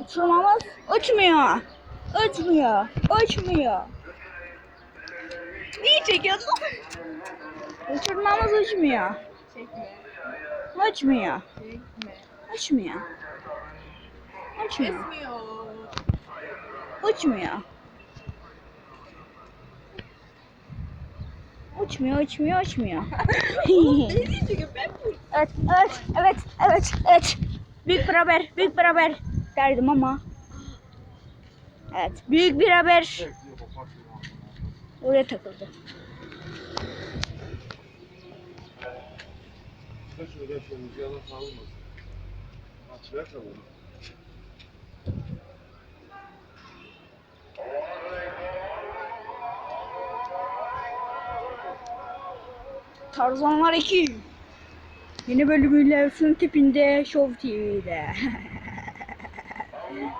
Uçurmamız uçmuyor. Uçmuyor. Uçmuyor. Niye çekiyorsun? Uçurmamız uçmuyor. Çekme. Uçmuyor. Çekme. Uçmuyor. Uçmuyor. Uçmuyor. Uçmuyor, uçmuyor, uçmuyor. Evet, evet, evet, evet, evet. Büyük bir haber, büyük bir haber derdim ama. Evet, büyük bir haber. Oraya takıldı. Tarzanlar 2. Yeni bölümüyle Ersun tipinde Show TV'de. e?